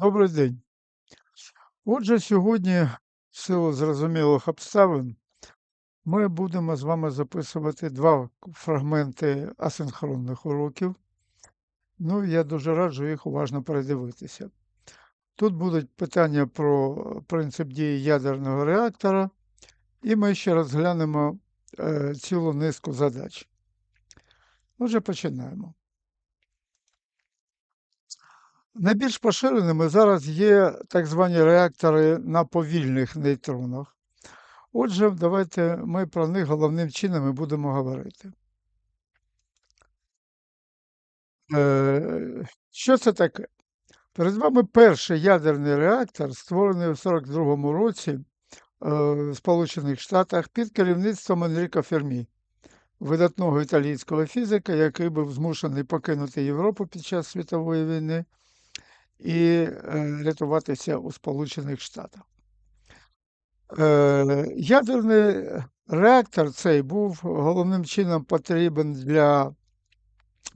Добрий день. Отже, сьогодні, в силу зрозумілих обставин, ми будемо з вами записувати два фрагменти асинхронних уроків. Ну, я дуже раджу їх уважно передивитися. Тут будуть питання про принцип дії ядерного реактора, і ми ще розглянемо е, цілу низку задач. Отже, починаємо. Найбільш поширеними зараз є так звані реактори на повільних нейтронах. Отже, давайте ми про них головним чином і будемо говорити. Е, Що це таке? Перед вами перший ядерний реактор, створений у 42-му році е, в Сполучених Штатах під керівництвом Енріко Фермі, видатного італійського фізика, який був змушений покинути Європу під час світової війни і е, рятуватися у Сполучених Штатах. Е, Ядерний реактор цей був головним чином потрібен для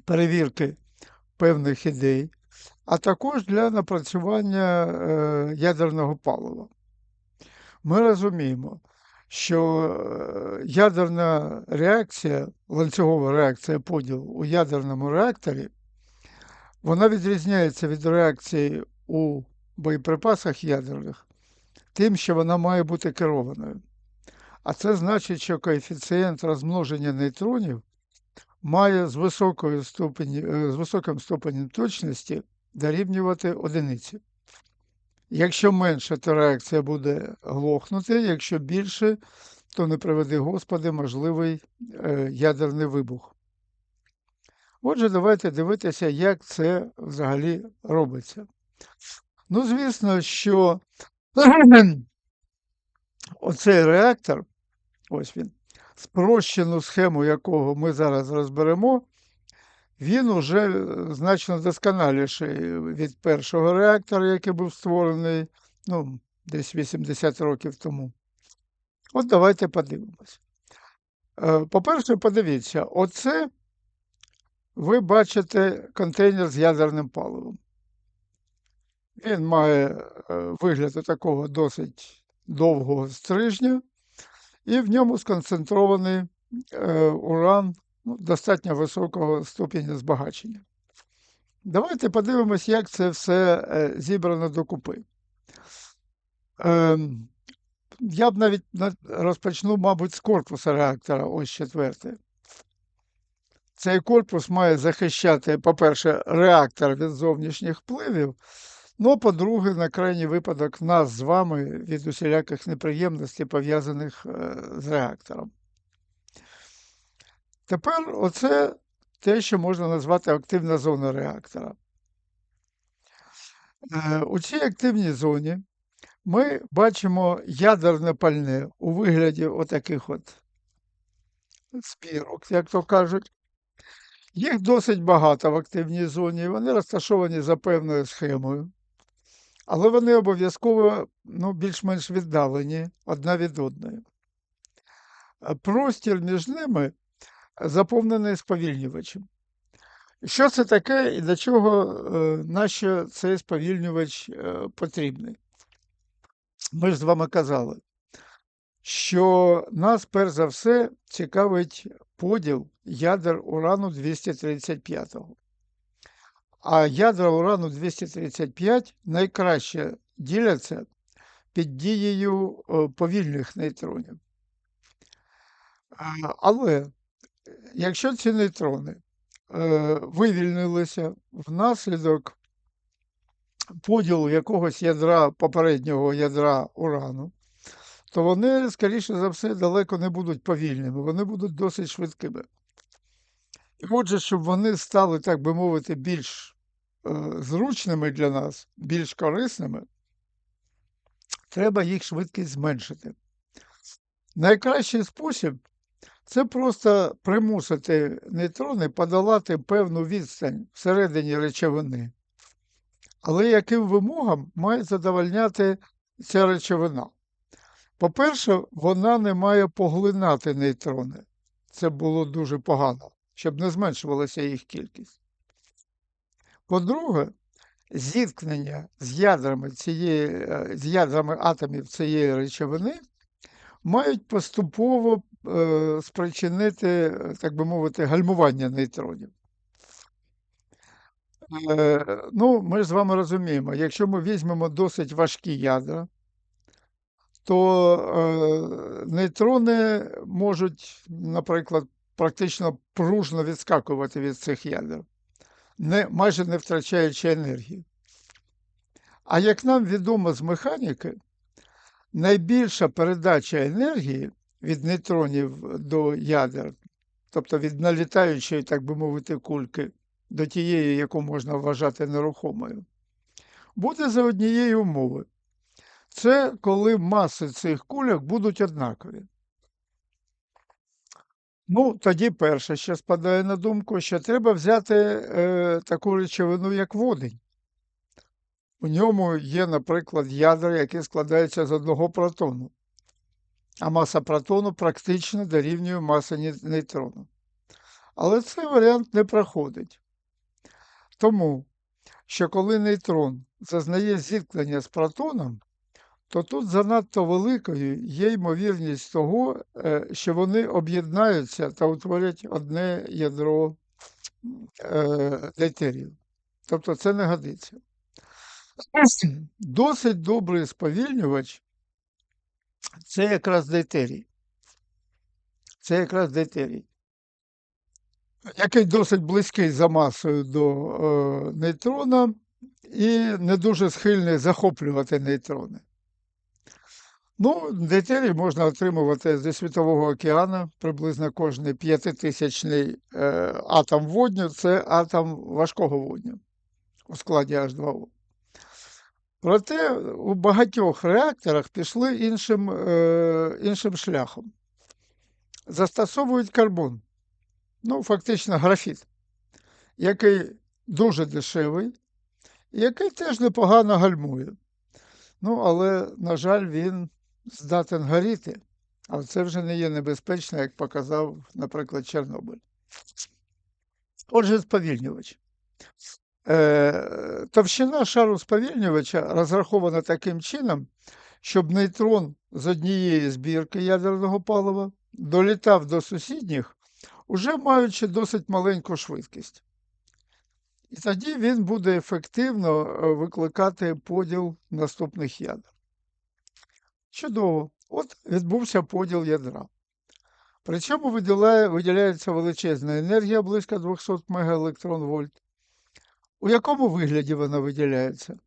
перевірки певних ідей, а також для напрацювання е, ядерного палива. Ми розуміємо, що ядерна реакція, ланцюгова реакція поділу у ядерному реакторі, вона відрізняється від реакції у боєприпасах ядерних тим, що вона має бути керованою. А це значить, що коефіцієнт розмноження нейтронів має з, високою ступені, е, з високим ступенем точності дорівнювати одиниці. Якщо менше, то реакція буде глохнути, якщо більше, то не приведи Господи можливий е, ядерний вибух. Отже, давайте дивитися, як це взагалі робиться. Ну, звісно, що оцей реактор, ось він, спрощену схему якого ми зараз розберемо, він уже значно досконаліший від першого реактора, який був створений ну, десь 80 років тому. От давайте подивимось. Е, По-перше, подивіться, оце ви бачите контейнер з ядерним паливом. Він має е, вигляд такого досить довгого стрижня, і в ньому сконцентрований е, уран ну, достатньо високого ступеня збагачення. Давайте подивимось, як це все е, зібрано докупи. Ем, я б навіть розпочну, мабуть, з корпуса реактора, ось четверте. Цей корпус має захищати, по-перше, реактор від зовнішніх впливів, ну, по-друге, на крайній випадок нас з вами від усіляких неприємностей, пов'язаних е, з реактором. Тепер оце те, що можна назвати активна зона реактора. Е, у цій активній зоні ми бачимо ядерне пальне у вигляді отаких от спірок, як то кажуть. Їх досить багато в активній зоні, вони розташовані за певною схемою, але вони обов'язково ну, більш-менш віддалені одна від одної. Простір між ними заповнений сповільнювачем. Що це таке і для чого е, нащо цей сповільнювач е, потрібний? Ми ж з вами казали, що нас перш за все цікавить поділ ядер урану 235. А ядра урану 235 найкраще діляться під дією е, повільних нейтронів. Але якщо ці нейтрони е, вивільнилися внаслідок поділу якогось ядра попереднього ядра урану, то вони, скоріше за все, далеко не будуть повільними, вони будуть досить швидкими. І отже, щоб вони стали, так би мовити, більш е, зручними для нас, більш корисними, треба їх швидкість зменшити. Найкращий спосіб це просто примусити нейтрони подолати певну відстань всередині речовини. Але яким вимогам має задовольняти ця речовина? По-перше, вона не має поглинати нейтрони. Це було дуже погано, щоб не зменшувалася їх кількість. По-друге, зіткнення з ядрами цієї, е, з ядрами атомів цієї речовини мають поступово е, спричинити, так би мовити, гальмування нейтронів. Е, ну, ми ж з вами розуміємо, якщо ми візьмемо досить важкі ядра, то е, нейтрони можуть, наприклад, практично пружно відскакувати від цих ядер, не, майже не втрачаючи енергію. А як нам відомо з механіки, найбільша передача енергії від нейтронів до ядер, тобто від налітаючої, так би мовити, кульки до тієї, яку можна вважати нерухомою, буде за однієї умови. Це коли маси цих кульок будуть однакові. Ну, тоді перше, що спадає на думку, що треба взяти е, таку речовину, як водень. У ньому є, наприклад, ядра, які складаються з одного протону, а маса протону практично дорівнює масі нейтрону. Але цей варіант не проходить. Тому, що коли нейтрон зазнає зіткнення з протоном, то тут занадто великою є ймовірність того, е, що вони об'єднаються та утворять одне ядро е, дейтерію. Тобто це не годиться. Досить добрий сповільнювач це якраз дейтерій. Це якраз дейтерій, який досить близький за масою до е, нейтрона і не дуже схильний захоплювати нейтрони. Ну, дейтерій можна отримувати зі Світового океану, приблизно кожний п'ятитисячний е, атом водню це атом важкого водню у складі H2O. Проте у багатьох реакторах пішли іншим, е, іншим шляхом. Застосовують карбон, ну, фактично графіт, який дуже дешевий, який теж непогано гальмує. Ну, але, на жаль, він здатен горіти, а це вже не є небезпечно, як показав, наприклад, Чорнобиль. Отже, сповільнювач. Е, Товщина шару сповільнювача розрахована таким чином, щоб нейтрон з однієї збірки ядерного палива долітав до сусідніх, уже маючи досить маленьку швидкість. І тоді він буде ефективно е, викликати поділ наступних ядер. Чудово, от відбувся поділ ядра. Причому виділяє, виділяється величезна енергія близько 200 мегаелектронвольт. У якому вигляді вона виділяється?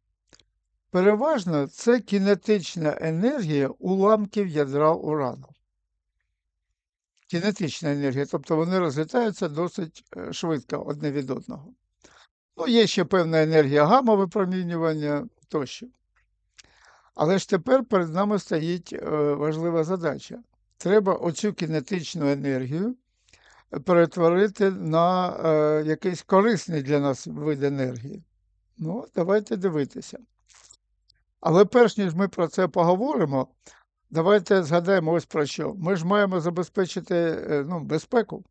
Переважно це кінетична енергія уламків ядра урану. Кінетична енергія, тобто вони розлітаються досить е, швидко одне від одного. Ну, є ще певна енергія гамма-випромінювання тощо. Але ж тепер перед нами стоїть е, важлива задача. Треба оцю кінетичну енергію перетворити на е, якийсь корисний для нас вид енергії. Ну, давайте дивитися. Але перш ніж ми про це поговоримо, давайте згадаємо ось про що. Ми ж маємо забезпечити е, ну, безпеку.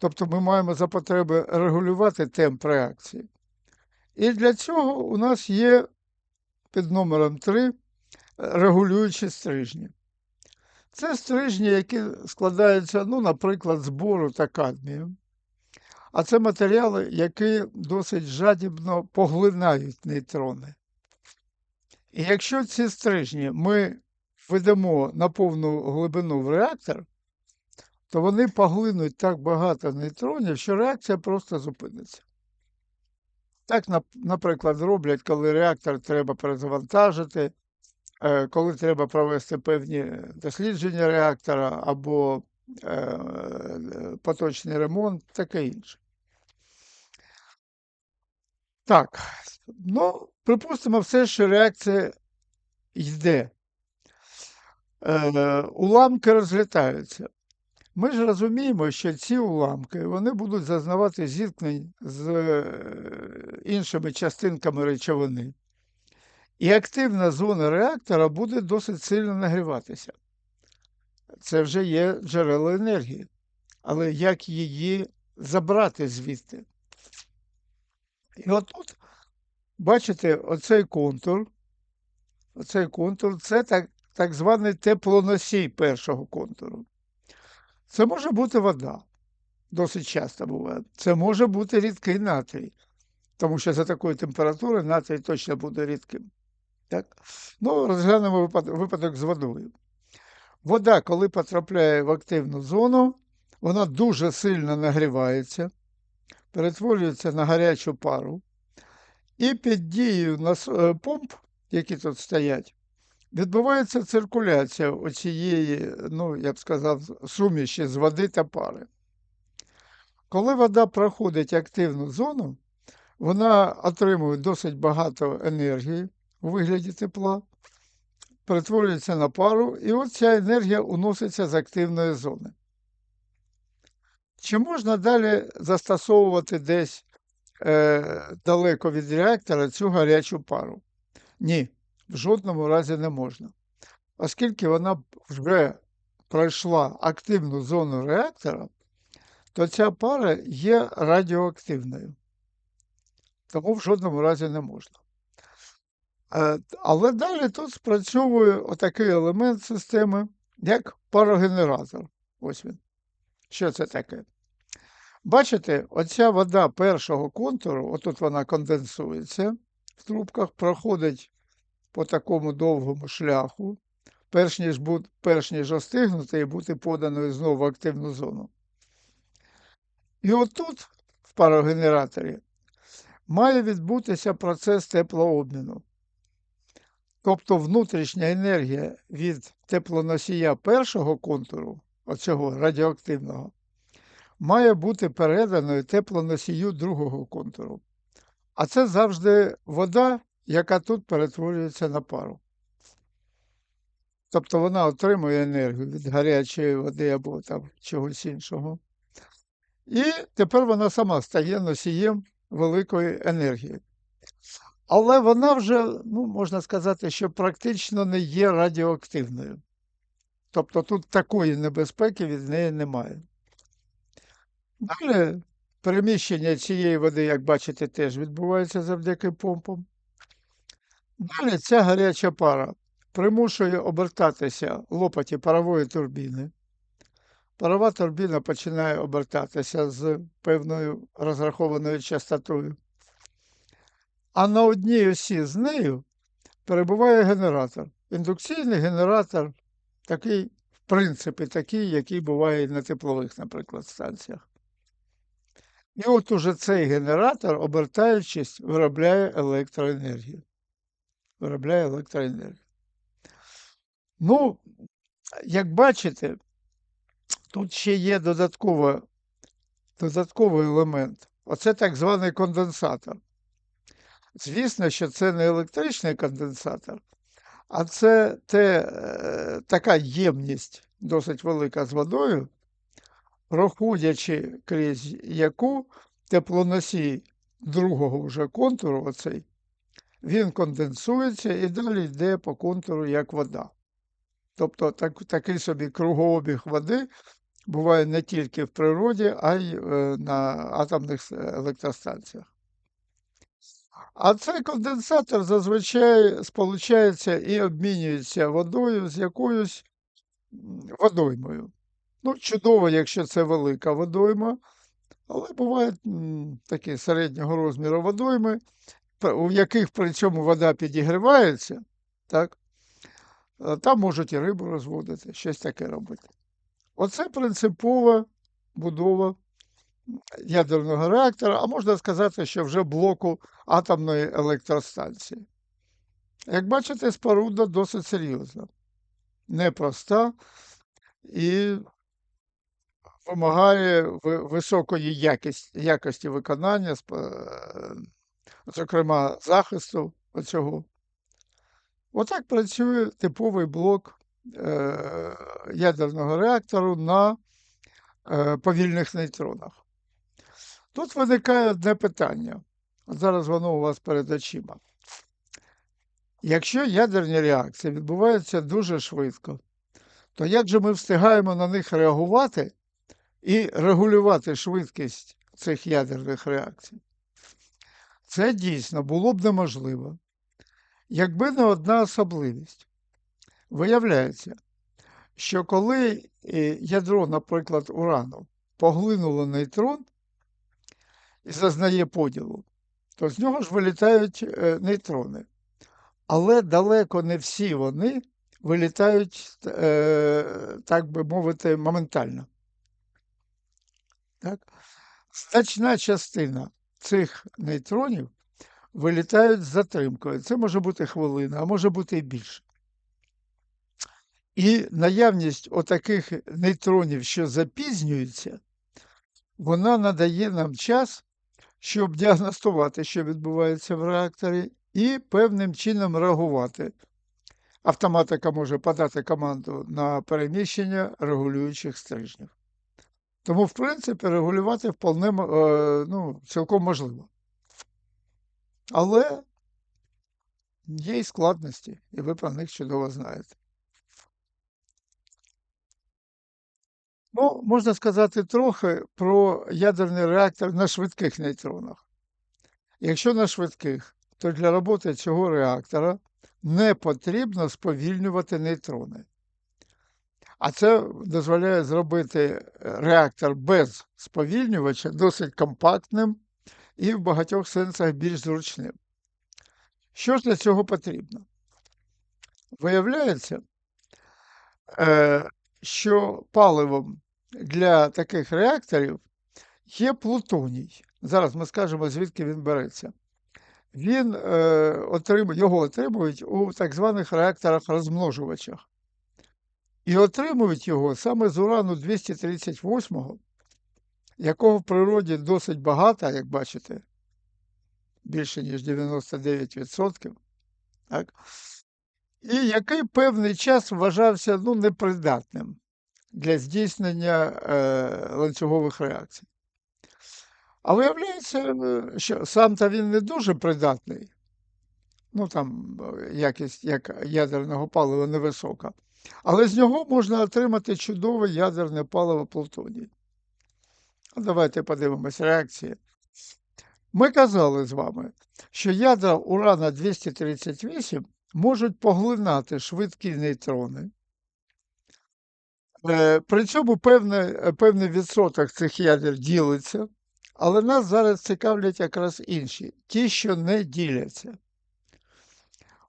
Тобто ми маємо за потреби регулювати темп реакції. І для цього у нас є під номером 3 регулюючі стрижні. Це стрижні, які складаються, ну, наприклад, з бору та кадмію. А це матеріали, які досить жадібно поглинають нейтрони. І якщо ці стрижні ми введемо на повну глибину в реактор, то вони поглинуть так багато нейтронів, що реакція просто зупиниться. Так, наприклад, роблять, коли реактор треба перезавантажити, е, коли треба провести певні дослідження реактора або е, поточний ремонт, таке інше. Так, ну, припустимо, все, що реакція йде. Е, уламки розлітаються. Ми ж розуміємо, що ці уламки вони будуть зазнавати зіткнень з е, іншими частинками речовини. І активна зона реактора буде досить сильно нагріватися. Це вже є джерело енергії. Але як її забрати звідти? І отут Бачите, оцей контур, оцей контур це так, так званий теплоносій першого контуру. Це може бути вода, досить часто буває. Це може бути рідкий натрій, тому що за такої температури натрій точно буде рідким. Так? Ну, розглянемо випадок, з водою. Вода, коли потрапляє в активну зону, вона дуже сильно нагрівається, перетворюється на гарячу пару, і під дією е, помп, які тут стоять, відбувається циркуляція оцієї, ну, я б сказав, суміші з води та пари. Коли вода проходить активну зону, вона отримує досить багато енергії у вигляді тепла, перетворюється на пару, і от ця енергія уноситься з активної зони. Чи можна далі застосовувати десь е, далеко від реактора цю гарячу пару? Ні, в жодному разі не можна. Оскільки вона вже пройшла активну зону реактора, то ця пара є радіоактивною. Тому в жодному разі не можна. Е, Але далі тут спрацьовує отакий елемент системи, як парогенератор. Ось він. Що це таке? Бачите, оця вода першого контуру, отут вона конденсується в трубках, проходить по такому довгому шляху, перш ніж, бу- перш ніж остигнути і бути поданою знову в активну зону. І отут, в парогенераторі, має відбутися процес теплообміну. Тобто внутрішня енергія від теплоносія першого контуру, оцього радіоактивного, має бути переданою теплоносію другого контуру. А це завжди вода, яка тут перетворюється на пару. Тобто вона отримує енергію від гарячої води або там чогось іншого. І тепер вона сама стає носієм великої енергії. Але вона вже, ну, можна сказати, що практично не є радіоактивною. Тобто тут такої небезпеки від неї немає. Далі переміщення цієї води, як бачите, теж відбувається завдяки помпам. Далі ця гаряча пара примушує обертатися лопаті парової турбіни. Парова турбіна починає обертатися з певною розрахованою частотою. А на одній осі з нею перебуває генератор. Індукційний генератор, такий, в принципі, такий, який буває на теплових, наприклад, станціях. І от уже цей генератор, обертаючись, виробляє електроенергію. Виробляє електроенергію. Ну, як бачите, тут ще є додаткова, додатковий елемент. Оце так званий конденсатор. Звісно, що це не електричний конденсатор, а це те, е, така ємність досить велика з водою, проходячи крізь яку теплоносій другого вже контуру, оцей, він конденсується і далі йде по контуру як вода. Тобто так, такий собі кругообіг води буває не тільки в природі, а й е, на атомних електростанціях. А цей конденсатор зазвичай сполучається і обмінюється водою з якоюсь водоймою. Ну, чудово, якщо це велика водойма, але бувають м, такі середнього розміру водойми, у яких при цьому вода підігрівається, так? е, Там можуть і рибу розводити, щось таке робити. Оце принципова будова ядерного реактора, а можна сказати, що вже блоку атомної електростанції. Як бачите, споруда досить серйозна, непроста і вимагає високої якості, якості виконання, зокрема захисту оцього. Отак працює типовий блок е, ядерного реактору на е, повільних нейтронах. Тут виникає одне питання. Зараз воно у вас перед очима. Якщо ядерні реакції відбуваються дуже швидко, то як же ми встигаємо на них реагувати і регулювати швидкість цих ядерних реакцій? Це дійсно було б неможливо, якби не одна особливість. Виявляється, що коли е, ядро, наприклад, урану поглинуло нейтрон і зазнає поділу, то з нього ж вилітають е, нейтрони. Але далеко не всі вони вилітають, е, так би мовити, моментально. Так? Значна частина цих нейтронів вилітають з затримкою. Це може бути хвилина, а може бути і більше. І наявність отаких нейтронів, що запізнюються, вона надає нам час, щоб діагностувати, що відбувається в реакторі, і певним чином реагувати. Автоматика може подати команду на переміщення регулюючих стрижнів. Тому, в принципі, регулювати вполне, е, ну, цілком можливо. Але є й складності, і ви про них чудово знаєте. Ну, можна сказати трохи про ядерний реактор на швидких нейтронах. Якщо на швидких, то для роботи цього реактора не потрібно сповільнювати нейтрони. А це дозволяє зробити е, реактор без сповільнювача досить компактним і в багатьох сенсах більш зручним. Що ж для цього потрібно? Виявляється, е, що паливом для таких реакторів є плутоній. Зараз ми скажемо, звідки він береться. Він е, Його отримують у так званих реакторах-розмножувачах. І отримують його саме з урану 238, якого в природі досить багато, як бачите, більше ніж 99%. Так? І який певний час вважався ну, непридатним для здійснення е, ланцюгових реакцій. А виявляється, е, що сам-то він не дуже придатний, ну там е, якість як ядерного палива невисока, але з нього можна отримати чудове ядерне паливо плутоній. Давайте подивимось реакції. Ми казали з вами, що ядра урана 238 можуть поглинати швидкі нейтрони. Е, при цьому певний, певний відсоток цих ядер ділиться, але нас зараз цікавлять якраз інші, ті, що не діляться.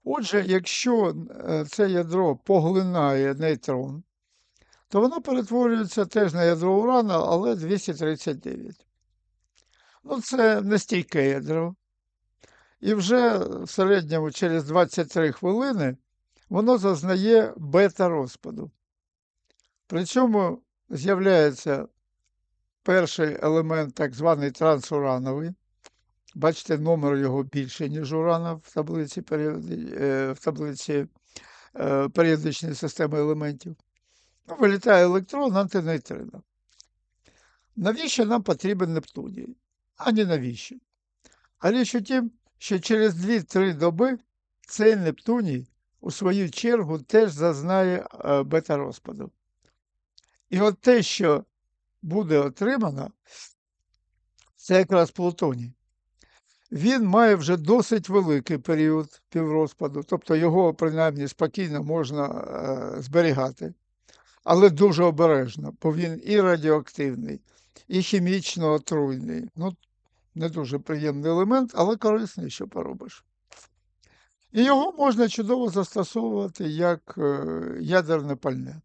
Отже, якщо е, це ядро поглинає нейтрон, то воно перетворюється теж на ядро урана, але 239. Ну, це нестійке ядро. І вже в середньому через 23 хвилини воно зазнає бета-розпаду. При цьому з'являється перший елемент, так званий трансурановий. Бачите, номер його більше, ніж урана в таблиці е, в таблиці е, періодичної системи елементів. Ну, Вилітає електрон антинейтрина. Навіщо нам потрібен Нептуній? А не навіщо? А річ у тім, що через 2-3 доби цей Нептуній, у свою чергу, теж зазнає е, бета-розпаду. І от те, що буде отримано, це якраз Плутоній. Він має вже досить великий період піврозпаду, тобто його принаймні спокійно можна е, зберігати, але дуже обережно, бо він і радіоактивний, і хімічно отруйний. Ну, не дуже приємний елемент, але корисний, що поробиш. І його можна чудово застосовувати як е, ядерне пальне.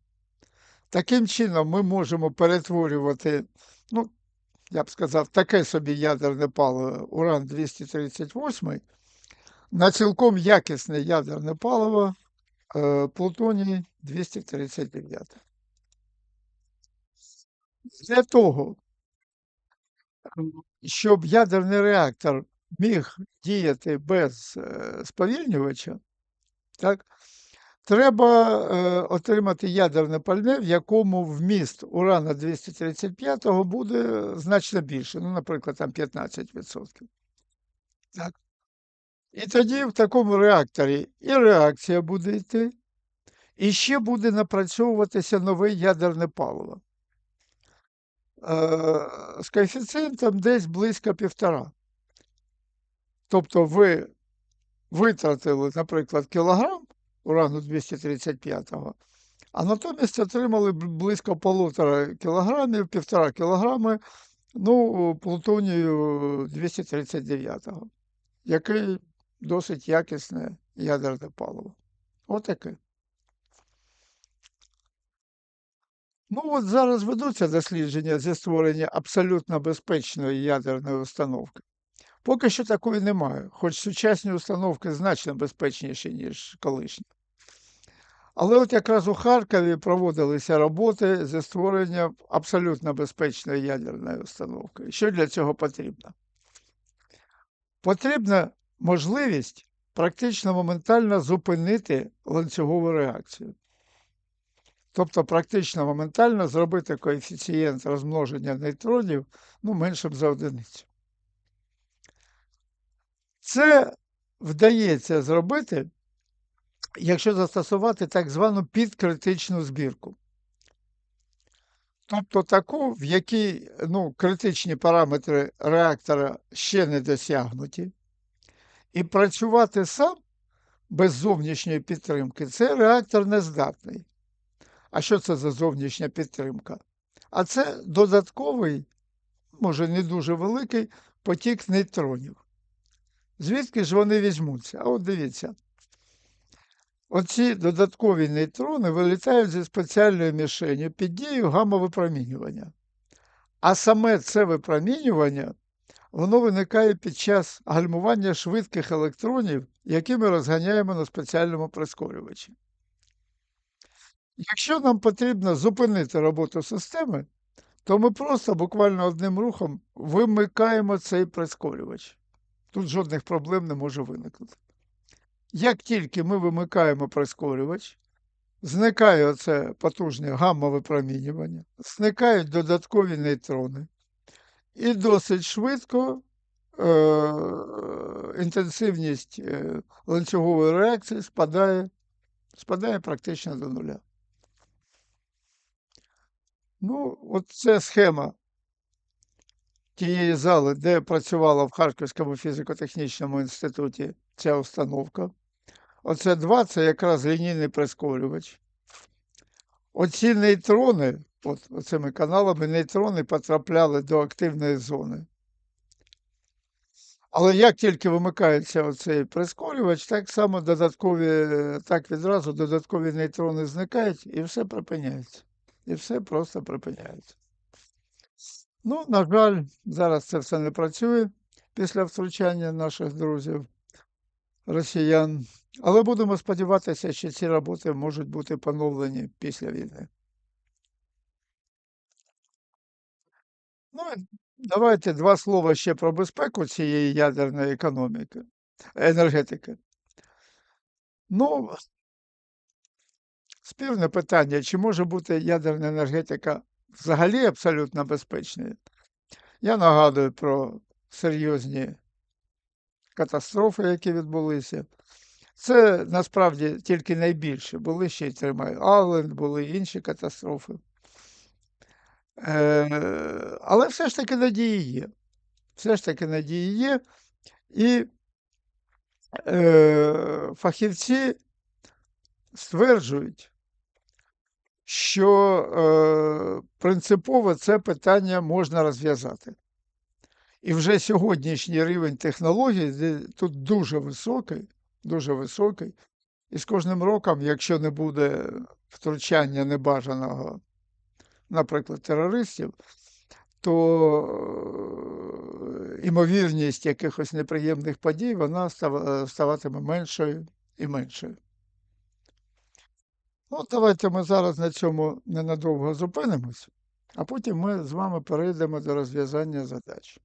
Таким чином, ми можемо перетворювати, ну, я б сказав, таке собі ядерне паливо Уран-238 на цілком якісне ядерне паливо е, Плутоній 239. Для того, щоб ядерний реактор міг діяти без е, сповільнювача, так, треба е, отримати ядерне пальне, в якому вміст урана 235 буде значно більше, ну, наприклад, там 15%. Так. І тоді в такому реакторі і реакція буде йти, і ще буде напрацьовуватися нове ядерне паливо. Е, з коефіцієнтом десь близько півтора. Тобто ви витратили, наприклад, кілограм урану-235, а натомість отримали близько 1,5 кілограмів, 1,5 кілограми, ну, плутонію-239, який досить якісне ядерне паливо. Отаке. Ну, от зараз ведуться дослідження зі створення абсолютно безпечної ядерної установки. Поки що такої немає, хоч сучасні установки значно безпечніші, ніж колишні. Але от якраз у Харкові проводилися роботи зі створення абсолютно безпечної ядерної установки. Що для цього потрібно? Потрібна можливість практично моментально зупинити ланцюгову реакцію. Тобто практично моментально зробити коефіцієнт розмноження нейтронів ну, меншим за одиницю. Це вдається зробити, якщо застосувати так звану підкритичну збірку. Тобто таку, в якій ну, критичні параметри реактора ще не досягнуті, і працювати сам без зовнішньої підтримки, цей реактор не здатний. А що це за зовнішня підтримка? А це додатковий, може не дуже великий потік нейтронів. Звідки ж вони візьмуться? А от дивіться. Оці додаткові нейтрони вилітають зі спеціальної мішені під дією гамма-випромінювання. А саме це випромінювання воно виникає під час гальмування швидких електронів, які ми розганяємо на спеціальному прискорювачі. Якщо нам потрібно зупинити роботу системи, то ми просто буквально одним рухом вимикаємо цей прискорювач. Тут жодних проблем не може виникнути. Як тільки ми вимикаємо прискорювач, зникає оце потужне гамма-випромінювання, зникають додаткові нейтрони, і досить швидко е- інтенсивність е ланцюгової реакції спадає, спадає практично до нуля. Ну, от це схема тієї зали, де працювала в Харківському фізико-технічному інституті ця установка. Оце два це якраз лінійний прискорювач. Оці нейтрони, от оцими каналами нейтрони потрапляли до активної зони. Але як тільки вимикається оцей прискорювач, так само додаткові, так відразу додаткові нейтрони зникають і все припиняється. І все просто припиняється. Ну, на жаль, зараз це все не працює після втручання наших друзів, росіян. Але будемо сподіватися, що ці роботи можуть бути поновлені після війни. Ну, давайте два слова ще про безпеку цієї ядерної економіки, енергетики. Ну, спірне питання, чи може бути ядерна енергетика взагалі абсолютно безпечною? Я нагадую про серйозні катастрофи, які відбулися. Це насправді тільки найбільше. Були ще й Тримай Алленд, були інші катастрофи. Е, Але все ж таки надії є. Все ж таки надії є. І е, фахівці стверджують, що е, принципово це питання можна розв'язати. І вже сьогоднішній рівень технологій тут дуже високий, дуже високий. І з кожним роком, якщо не буде втручання небажаного, наприклад, терористів, то е, імовірність якихось неприємних подій вона ставатиме меншою і меншою. Ну, давайте ми зараз на цьому ненадовго зупинимось, а потім ми з вами перейдемо до розв'язання задач.